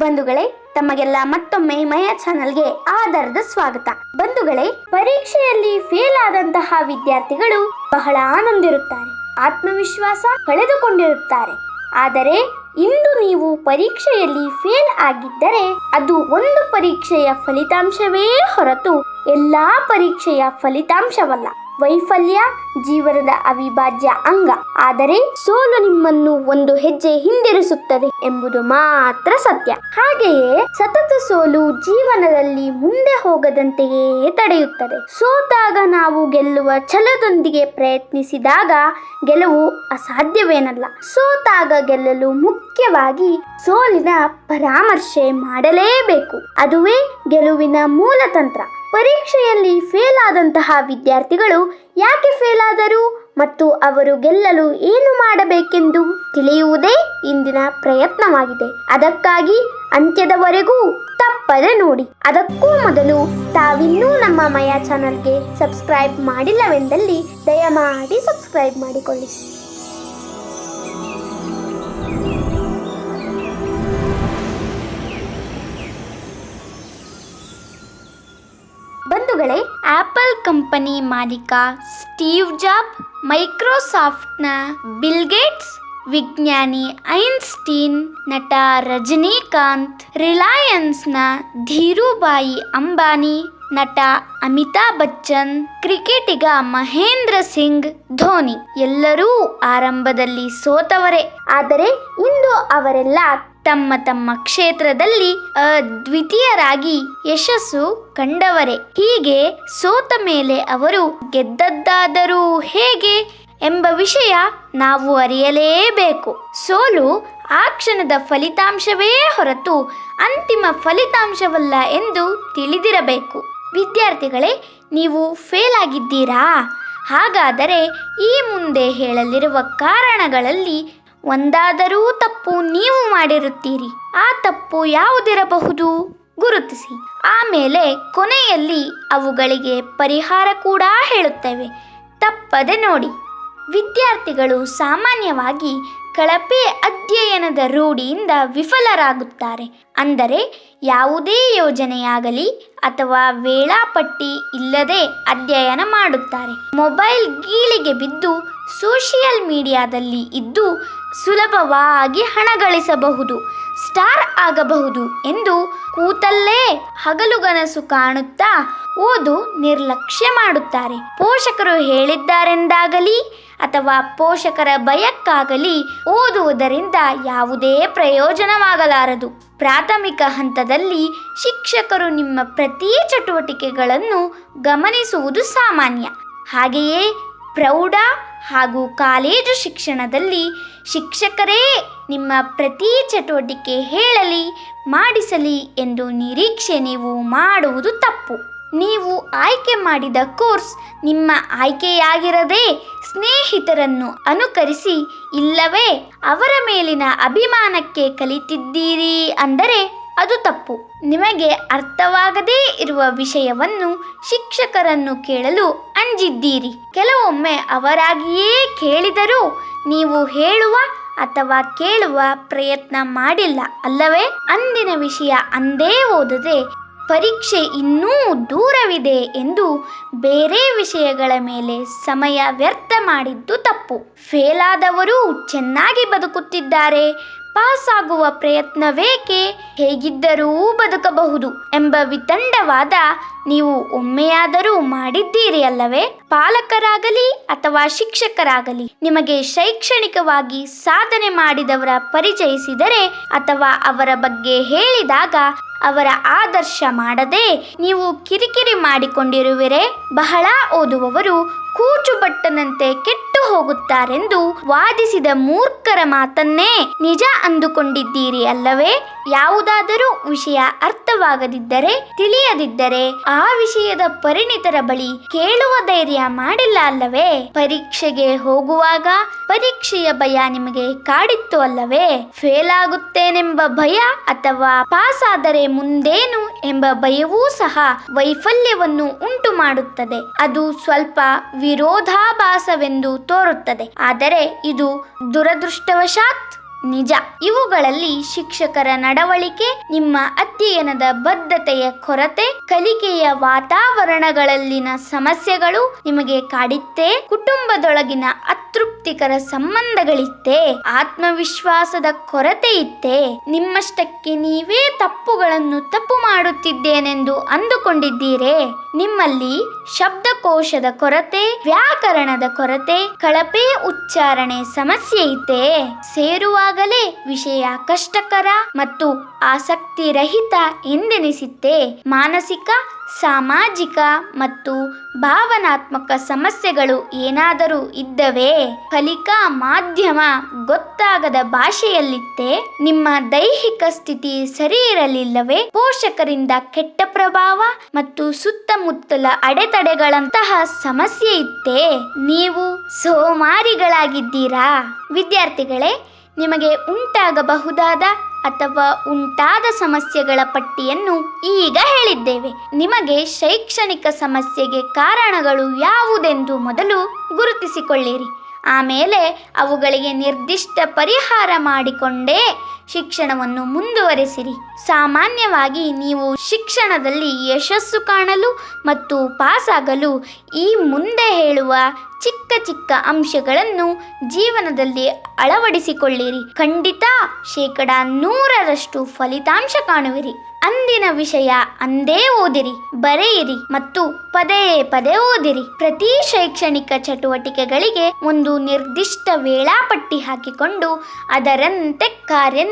ಬಂಧುಗಳೇ, ತಮಗೆಲ್ಲ ಮತ್ತೊಮ್ಮೆ ಮಯ ಚಾನಲ್ಗೆ ಆಧಾರದ ಸ್ವಾಗತ. ಬಂಧುಗಳೇ, ಪರೀಕ್ಷೆಯಲ್ಲಿ ಫೇಲ್ ಆದಂತಹ ವಿದ್ಯಾರ್ಥಿಗಳು ಬಹಳ ಆನಂದಿರುತ್ತಾರೆ, ಆತ್ಮವಿಶ್ವಾಸ ಕಳೆದುಕೊಂಡಿರುತ್ತಾರೆ. ಆದರೆ, ಇಂದು ನೀವು ಪರೀಕ್ಷೆಯಲ್ಲಿ ಫೇಲ್ ಆಗಿದ್ದರೆ, ಅದು ಒಂದು ಪರೀಕ್ಷೆಯ ಫಲಿತಾಂಶವೇ ಹೊರತು ಎಲ್ಲಾ ಪರೀಕ್ಷೆಯ ಫಲಿತಾಂಶವಲ್ಲ. ವೈಫಲ್ಯ, ಜೀವನದ ಅವಿಭಾಜ್ಯ ಅಂಗ. ಆದರೆ ಸೋಲು ನಿಮ್ಮನ್ನು ಒಂದು ಹೆಜ್ಜೆ ಹಿಂದಿರಿಸುತ್ತದೆ ಎಂಬುದು ಮಾತ್ರ ಸತ್ಯ. ಹಾಗೆಯೇ ಸತತ ಸೋಲು ಜೀವನದಲ್ಲಿ ಮುಂದೆ ಹೋಗದಂತೆಯೇ ತಡೆಯುತ್ತದೆ. ಸೋತಾಗ ನಾವು ಗೆಲ್ಲುವ ಛಲದೊಂದಿಗೆ ಪ್ರಯತ್ನಿಸಿದಾಗ ಗೆಲುವು ಅಸಾಧ್ಯವೇನಲ್ಲ. ಸೋತಾಗ ಗೆಲ್ಲಲು ಮುಖ್ಯವಾಗಿ ಸೋಲಿನ ಪರಾಮರ್ಶೆ ಮಾಡಲೇಬೇಕು. ಅದುವೇ ಗೆಲುವಿನ ಮೂಲ ತಂತ್ರ ಪರೀಕ್ಷೆಯಲ್ಲಿ ಫೇಲ್ ಆದಂತಹ ವಿದ್ಯಾರ್ಥಿಗಳು ಯಾಕೆ ಫೇಲ್ ಆದರು ಮತ್ತು ಅವರು ಗೆಲ್ಲಲು ಏನು ಮಾಡಬೇಕೆಂದು ತಿಳಿಯುವುದೇ ಇಂದಿನ ಪ್ರಯತ್ನವಾಗಿದೆ. ಅದಕ್ಕಾಗಿ ಅಂತ್ಯದವರೆಗೂ ತಪ್ಪದೆ ನೋಡಿ. ಅದಕ್ಕೂ ಮೊದಲು ತಾವಿನ್ನೂ ನಮ್ಮ ಮಯಾ ಚಾನಲ್ಗೆ ಸಬ್ಸ್ಕ್ರೈಬ್ ಮಾಡಿಲ್ಲವೆಂದಲ್ಲಿ ದಯಮಾಡಿ ಸಬ್ಸ್ಕ್ರೈಬ್ ಮಾಡಿಕೊಳ್ಳಿ. ಬಂಧುಗಳೇ ಆಪಲ್ ಕಂಪನಿ ಮಾಲೀಕ ಸ್ಟೀವ್ ಜಾಬ್, ಮೈಕ್ರೋಸಾಫ್ಟ್ನ ಬಿಲ್ ಗೇಟ್ಸ್, ವಿಜ್ಞಾನಿ ಐನ್ಸ್ಟೀನ್, ನಟ ರಜನಿಕಾಂತ್, ರಿಲಯನ್ಸ್ನ ಧೀರುಬಾಯಿ ಅಂಬಾನಿ, ನಟ ಅಮಿತಾಬ್ ಬಚ್ಚನ್, ಕ್ರಿಕೆಟಿಗ ಮಹೇಂದ್ರ ಸಿಂಗ್, ಧೋನಿ. ಎಲ್ಲರೂ ಆರಂಭದಲ್ಲಿ ಸೋತವರೇ. ಆದರೆ ಇಂದು ಅವರೆಲ್ಲ ತಮ್ಮ ತಮ್ಮ ಕ್ಷೇತ್ರದಲ್ಲಿ ಅದ್ವಿತೀಯರಾಗಿ ಯಶಸ್ಸು ಕಂಡವರೇ. ಹೀಗೆ ಸೋತ ಮೇಲೆ ಅವರು ಗೆದ್ದದ್ದಾದರೂ ಹೇಗೆ ಎಂಬ ವಿಷಯ ನಾವು ಅರಿಯಲೇಬೇಕು. ಸೋಲು ಆ ಕ್ಷಣದ ಫಲಿತಾಂಶವೇ ಹೊರತು ಅಂತಿಮ ಫಲಿತಾಂಶವಲ್ಲ ಎಂದು ತಿಳಿದಿರಬೇಕು. ವಿದ್ಯಾರ್ಥಿಗಳೇ, ನೀವು ಫೇಲ್ ಆಗಿದ್ದೀರಾ? ಹಾಗಾದರೆ ಈ ಮುಂದೆ ಹೇಳಲಿರುವ ಕಾರಣಗಳಲ್ಲಿ ಒಂದಾದರೂ ತಪ್ಪು ನೀವು ಮಾಡಿರುತ್ತೀರಿ. ಆ ತಪ್ಪು ಯಾವುದಿರಬಹುದು? ಗುರುತಿಸಿ. ಆಮೇಲೆ ಕೊನೆಯಲ್ಲಿ ಅವುಗಳಿಗೆ ಪರಿಹಾರ ಕೂಡ ಹೇಳುತ್ತೇವೆ. ತಪ್ಪದೆ ನೋಡಿ. ವಿದ್ಯಾರ್ಥಿಗಳು ಸಾಮಾನ್ಯವಾಗಿ ಕಳಪೆ ಅಧ್ಯಯನದ ರೂಢಿಯಿಂದ ವಿಫಲರಾಗುತ್ತಾರೆ. ಅಂದರೆ ಯಾವುದೇ ಯೋಜನೆಯಾಗಲಿ ಅಥವಾ ವೇಳಾಪಟ್ಟಿ ಇಲ್ಲದೆ ಅಧ್ಯಯನ ಮಾಡುತ್ತಾರೆ. ಮೊಬೈಲ್ ಗೀಳಿಗೆ ಬಿದ್ದು ಸೋಷಿಯಲ್ ಮೀಡಿಯಾದಲ್ಲಿ ಇದ್ದು ಸುಲಭವಾಗಿ ಹಣ ಗಳಿಸಬಹುದು. ಸ್ಟಾರ್ ಆಗಬಹುದು ಎಂದು ಕೂತಲ್ಲೇ ಹಗಲುಗನಸು ಕಾಣುತ್ತಾ ಓದು ನಿರ್ಲಕ್ಷ್ಯ ಮಾಡುತ್ತಾರೆ. ಪೋಷಕರು ಹೇಳಿದ್ದಾರೆಂದಾಗಲಿ ಅಥವಾ ಪೋಷಕರ ಭಯಕ್ಕಾಗಲಿ ಓದುವುದರಿಂದ ಯಾವುದೇ ಪ್ರಯೋಜನವಾಗಲಾರದು. ಪ್ರಾಥಮಿಕ ಹಂತದಲ್ಲಿ ಶಿಕ್ಷಕರು ನಿಮ್ಮ ಪ್ರತಿ ಚಟುವಟಿಕೆಗಳನ್ನು ಗಮನಿಸುವುದು ಸಾಮಾನ್ಯ. ಹಾಗೆಯೇ ಪ್ರೌಢ ಹಾಗೂ ಕಾಲೇಜು ಶಿಕ್ಷಣದಲ್ಲಿ ಶಿಕ್ಷಕರೇ ನಿಮ್ಮ ಪ್ರತಿ ಚಟುವಟಿಕೆ ಹೇಳಲಿ, ಮಾಡಿಸಲಿ ಎಂದು ನಿರೀಕ್ಷೆ ನೀವು ಮಾಡುವುದು ತಪ್ಪು. ನೀವು ಆಯ್ಕೆ ಮಾಡಿದ ಕೋರ್ಸ್ ನಿಮ್ಮ ಆಯ್ಕೆಯಾಗಿರದೆ ಸ್ನೇಹಿತರನ್ನು ಅನುಕರಿಸಿ, ಇಲ್ಲವೇ ಅವರ ಮೇಲಿನ ಅಭಿಮಾನಕ್ಕೆ ಕಲಿತಿದ್ದೀರಿ ಅಂದರೆ ಅದು ತಪ್ಪು. ನಿಮಗೆ ಅರ್ಥವಾಗದೇ ಇರುವ ವಿಷಯವನ್ನು ಶಿಕ್ಷಕರನ್ನು ಕೇಳಲು ಅಂಜಿದ್ದೀರಿ. ಕೆಲವೊಮ್ಮೆ ಅವರಾಗಿಯೇ ಕೇಳಿದರೂ ನೀವು ಹೇಳುವ ಅಥವಾ ಕೇಳುವ ಪ್ರಯತ್ನ ಮಾಡಿಲ್ಲ, ಅಲ್ಲವೇ? ಅಂದಿನ ವಿಷಯ ಅಂದೇ ಓದದೆ ಪರೀಕ್ಷೆ ಇನ್ನೂ ದೂರವಿದೆ ಎಂದು ಬೇರೆ ವಿಷಯಗಳ ಮೇಲೆ ಸಮಯ ವ್ಯರ್ಥ ಮಾಡಿದ್ದು ತಪ್ಪು. ಫೇಲ್ ಆದವರು ಚೆನ್ನಾಗಿ ಬದುಕುತ್ತಿದ್ದಾರೆ. ಪಾಸ್ ಆಗುವ ಪ್ರಯತ್ನವೇಕೆ? ಹೇಗಿದ್ದರೂ ಬದುಕಬಹುದು ಎಂಬ ವಿತಂಡವಾದ ನೀವು ಒಮ್ಮೆಯಾದರೂ ಮಾಡಿದ್ದೀರಿ ಅಲ್ಲವೇ? ಪಾಲಕರಾಗಲಿ ಅಥವಾ ಶಿಕ್ಷಕರಾಗಲಿ, ನಿಮಗೆ ಶೈಕ್ಷಣಿಕವಾಗಿ ಸಾಧನೆ ಮಾಡಿದವರ ಪರಿಚಯಿಸಿದರೆ ಅಥವಾ ಅವರ ಬಗ್ಗೆ ಹೇಳಿದಾಗ ಅವರ ಆದರ್ಶ ಮಾಡದೆ ನೀವು ಕಿರಿಕಿರಿ ಮಾಡಿಕೊಂಡಿರುವಿರೇ? ಬಹಳ ಓದುವವರು ಕೂಚುಬಟ್ಟನಂತೆ ಕೆಟ್ಟು ಹೋಗುತ್ತಾರೆಂದು ವಾದಿಸಿದ ಮೂರ್ಖರ ಮಾತನ್ನೇ ನಿಜ ಅಂದುಕೊಂಡಿದ್ದೀರಿ ಅಲ್ಲವೇ? ಯಾವುದಾದರೂ ವಿಷಯ ಅರ್ಥವಾಗದಿದ್ದರೆ, ತಿಳಿಯದಿದ್ದರೆ ಆ ವಿಷಯದ ಪರಿಣಿತರ ಬಳಿ ಕೇಳುವ ಧೈರ್ಯ ಮಾಡಿಲ್ಲ ಅಲ್ಲವೇ? ಪರೀಕ್ಷೆಗೆ ಹೋಗುವಾಗ ಪರೀಕ್ಷೆಯ ಭಯ ನಿಮಗೆ ಕಾಡಿತ್ತು ಅಲ್ಲವೇ? ಫೇಲ್ ಆಗುತ್ತೇನೆಂಬ ಭಯ ಅಥವಾ ಪಾಸ್ ಆದರೆ ಮುಂದೇನು ಎಂಬ ಭಯವೂ ಸಹ ವೈಫಲ್ಯವನ್ನು ಉಂಟು ಮಾಡುತ್ತದೆ ಅದು ಸ್ವಲ್ಪ ವಿರೋಧಾಭಾಸವೆಂದು ತೋರುತ್ತದೆ. ಆದರೆ ಇದು ದುರದೃಷ್ಟವಶಾತ್ ನಿಜ. ಇವುಗಳಲ್ಲಿ ಶಿಕ್ಷಕರ ನಡವಳಿಕೆ, ನಿಮ್ಮ ಅಧ್ಯಯನದ ಬದ್ಧತೆಯ ಕೊರತೆ, ಕಲಿಕೆಯ ವಾತಾವರಣಗಳಲ್ಲಿನ ಸಮಸ್ಯೆಗಳು ನಿಮಗೆ ಕಾಡಿತ್ತೆ, ಕುಟುಂಬದೊಳಗಿನ ಅತೃಪ್ತಿಕರ ಸಂಬಂಧಗಳಿತ್ತೆ, ಆತ್ಮವಿಶ್ವಾಸದ ಕೊರತೆ ಇತ್ತೆ. ನಿಮ್ಮಷ್ಟಕ್ಕೆ ನೀವೇ ತಪ್ಪುಗಳನ್ನು ತಪ್ಪು ಮಾಡುತ್ತಿದ್ದೇನೆಂದು ಅಂದುಕೊಂಡಿದ್ದೀರೆ. ನಿಮ್ಮಲ್ಲಿ ಶಬ್ದಕೋಶದ ಕೊರತೆ, ವ್ಯಾಕರಣದ ಕೊರತೆ, ಕಳಪೆ ಉಚ್ಚಾರಣೆ ಸಮಸ್ಯೆ ಇತ್ತೆ. ಸೇರುವಾಗಲೇ ವಿಷಯ ಕಷ್ಟಕರ ಮತ್ತು ಆಸಕ್ತಿರಹಿತ ಎಂದೆನಿಸಿತ್ತೇ ಮಾನಸಿಕ, ಸಾಮಾಜಿಕ ಮತ್ತು ಭಾವನಾತ್ಮಕ ಸಮಸ್ಯೆಗಳು ಏನಾದರೂ ಇದ್ದವೇ, ಕಲಿಕಾ ಮಾಧ್ಯಮ ಗೊತ್ತಾಗದ ಭಾಷೆಯಲ್ಲಿತ್ತೆ ನಿಮ್ಮ ದೈಹಿಕ ಸ್ಥಿತಿ ಸರಿ ಇರಲಿಲ್ಲವೇ ಪೋಷಕರಿಂದ ಕೆಟ್ಟ ಪ್ರಭಾವ ಮತ್ತು ಸುತ್ತಮುತ್ತಲ ಅಡೆತಡೆಗಳಂತಹ ಸಮಸ್ಯೆ ಇತ್ತೇ ನೀವು ಸೋಮಾರಿಗಳಾಗಿದ್ದೀರಾ? ವಿದ್ಯಾರ್ಥಿಗಳೇ ನಿಮಗೆ ಉಂಟಾಗಬಹುದಾದ ಅಥವಾ ಉಂಟಾದ ಸಮಸ್ಯೆಗಳ ಪಟ್ಟಿಯನ್ನು ಈಗ ಹೇಳಿದ್ದೇವೆ. ನಿಮಗೆ ಶೈಕ್ಷಣಿಕ ಸಮಸ್ಯೆಗೆ ಕಾರಣಗಳು ಯಾವುದೆಂದು ಮೊದಲು ಗುರುತಿಸಿಕೊಳ್ಳಿರಿ. ಆಮೇಲೆ ಅವುಗಳಿಗೆ ನಿರ್ದಿಷ್ಟ ಪರಿಹಾರ ಮಾಡಿಕೊಂಡೇ ಶಿಕ್ಷಣವನ್ನು ಮುಂದುವರೆಸಿರಿ. ಸಾಮಾನ್ಯವಾಗಿ ನೀವು ಶಿಕ್ಷಣದಲ್ಲಿ ಯಶಸ್ಸು ಕಾಣಲು ಮತ್ತು ಪಾಸಾಗಲು ಈ ಮುಂದೆ ಹೇಳುವ ಚಿಕ್ಕ ಚಿಕ್ಕ ಅಂಶಗಳನ್ನು ಜೀವನದಲ್ಲಿ ಅಳವಡಿಸಿಕೊಳ್ಳಿರಿ. ಖಂಡಿತ ಶೇಕಡ ನೂರರಷ್ಟು ಫಲಿತಾಂಶ ಕಾಣುವಿರಿ. ಅಂದಿನ ವಿಷಯ ಅಂದೇ ಓದಿರಿ, ಬರೆಯಿರಿ ಮತ್ತು ಪದೇ ಪದೇ ಓದಿರಿ. ಪ್ರತಿ ಶೈಕ್ಷಣಿಕ ಚಟುವಟಿಕೆಗಳಿಗೆ ಒಂದು ನಿರ್ದಿಷ್ಟ ವೇಳಾಪಟ್ಟಿ ಹಾಕಿಕೊಂಡು ಅದರಂತೆ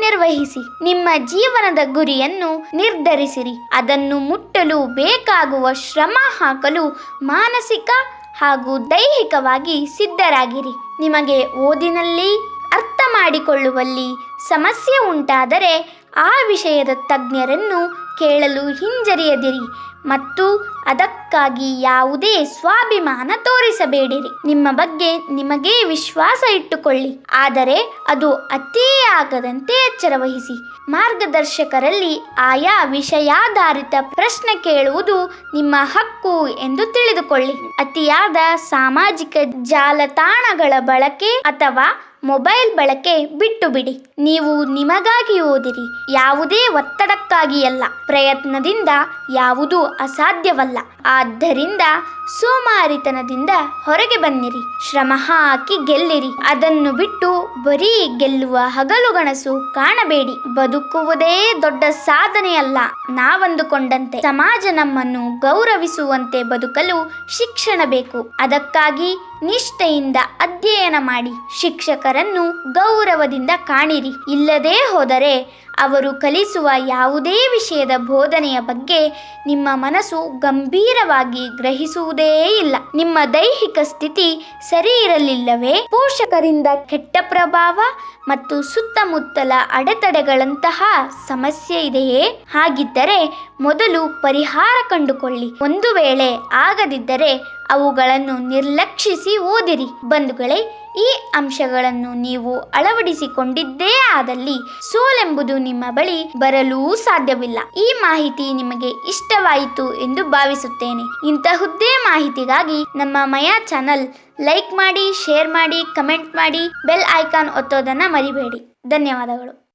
ಕಾರ್ಯನಿರ್ವಹಿಸಿ ನಿಮ್ಮ ಜೀವನದ ಗುರಿಯನ್ನು ನಿರ್ಧರಿಸಿರಿ. ಅದನ್ನು ಮುಟ್ಟಲು ಬೇಕಾಗುವ ಶ್ರಮ ಹಾಕಲು ಮಾನಸಿಕ ಹಾಗೂ ದೈಹಿಕವಾಗಿ ಸಿದ್ಧರಾಗಿರಿ. ನಿಮಗೆ ಓದಿನಲ್ಲಿ ಅರ್ಥ ಮಾಡಿಕೊಳ್ಳುವಲ್ಲಿ ಸಮಸ್ಯೆ ಉಂಟಾದರೆ ಆ ವಿಷಯದ ತಜ್ಞರನ್ನು ಕೇಳಲು ಹಿಂಜರಿಯದಿರಿ ಮತ್ತು ಅದಕ್ಕಾಗಿ ಯಾವುದೇ ಸ್ವಾಭಿಮಾನ ತೋರಿಸಬೇಡಿರಿ. ನಿಮ್ಮ ಬಗ್ಗೆ ನಿಮಗೇ ವಿಶ್ವಾಸ ಇಟ್ಟುಕೊಳ್ಳಿ. ಆದರೆ ಅದು ಅತಿಯಾಗದಂತೆ ಎಚ್ಚರ ವಹಿಸಿ ಮಾರ್ಗದರ್ಶಕರಲ್ಲಿ ಆಯಾ ವಿಷಯಾಧಾರಿತ ಪ್ರಶ್ನೆ ಕೇಳುವುದು ನಿಮ್ಮ ಹಕ್ಕು ಎಂದು ತಿಳಿದುಕೊಳ್ಳಿ. ಅತಿಯಾದ ಸಾಮಾಜಿಕ ಜಾಲತಾಣಗಳ ಬಳಕೆ ಅಥವಾ ಮೊಬೈಲ್ ಬಳಕೆ ಬಿಟ್ಟು ಬಿಡಿ. ನೀವು ನಿಮಗಾಗಿ ಓದಿರಿ. ಯಾವುದೇ ಒತ್ತಡಕ್ಕಾಗಿ ಅಲ್ಲ. ಪ್ರಯತ್ನದಿಂದ ಯಾವುದೂ ಅಸಾಧ್ಯವಲ್ಲ. ಆದ್ದರಿಂದ ಸೋಮಾರಿತನದಿಂದ ಹೊರಗೆ ಬನ್ನಿರಿ. ಶ್ರಮ ಹಾಕಿ ಗೆಲ್ಲಿರಿ. ಅದನ್ನು ಬಿಟ್ಟು ಬರೀ ಗೆಲ್ಲುವ ಹಗಲುಗನಸು ಕಾಣಬೇಡಿ. ಬದುಕುವುದೇ ದೊಡ್ಡ ಸಾಧನೆಯಲ್ಲ. ನಾವಂದುಕೊಂಡಂತೆ ಸಮಾಜ ನಮ್ಮನ್ನು ಗೌರವಿಸುವಂತೆ ಬದುಕಲು ಶಿಕ್ಷಣ ಬೇಕು. ಅದಕ್ಕಾಗಿ ನಿಷ್ಠೆಯಿಂದ ಅಧ್ಯಯನ ಮಾಡಿ. ಶಿಕ್ಷಕರನ್ನು ಗೌರವದಿಂದ ಕಾಣಿರಿ. ಇಲ್ಲದೇ ಹೋದರೆ ಅವರು ಕಲಿಸುವ ಯಾವುದೇ ವಿಷಯದ ಬೋಧನೆಯ ಬಗ್ಗೆ ನಿಮ್ಮ ಮನಸ್ಸು ಗಂಭೀರವಾಗಿ ಗ್ರಹಿಸುವುದೇ ಇಲ್ಲ. ನಿಮ್ಮ ದೈಹಿಕ ಸ್ಥಿತಿ ಸರಿ ಇರಲಿಲ್ಲವೇ? ಪೋಷಕರಿಂದ ಕೆಟ್ಟ ಪ್ರಭಾವ ಮತ್ತು ಸುತ್ತಮುತ್ತಲ ಅಡೆತಡೆಗಳಂತಹ ಸಮಸ್ಯೆ ಇದೆಯೇ? ಹಾಗಿದ್ದರೆ ಮೊದಲು ಪರಿಹಾರ ಕಂಡುಕೊಳ್ಳಿ. ಒಂದು ವೇಳೆ ಆಗದಿದ್ದರೆ ಅವುಗಳನ್ನು ನಿರ್ಲಕ್ಷಿಸಿ ಓದಿರಿ. ಬಂಧುಗಳೇ ಈ ಅಂಶಗಳನ್ನು ನೀವು ಅಳವಡಿಸಿಕೊಂಡಿದ್ದೇ ಆದಲ್ಲಿ ಸೋಲೆಂಬುದು ನಿಮ್ಮ ಬಳಿ ಬರಲೂ ಸಾಧ್ಯವಿಲ್ಲ. ಈ ಮಾಹಿತಿ ನಿಮಗೆ ಇಷ್ಟವಾಯಿತು ಎಂದು ಭಾವಿಸುತ್ತೇನೆ. ಇಂತಹುದ್ದೇ ಮಾಹಿತಿಗಾಗಿ ನಮ್ಮ ಮಯಾ ಚಾನಲ್ ಲೈಕ್ ಮಾಡಿ, ಶೇರ್ ಮಾಡಿ, ಕಮೆಂಟ್ ಮಾಡಿ, ಬೆಲ್ ಐಕಾನ್ ಒತ್ತೋದನ್ನು ಮರಿಬೇಡಿ. ಧನ್ಯವಾದಗಳು.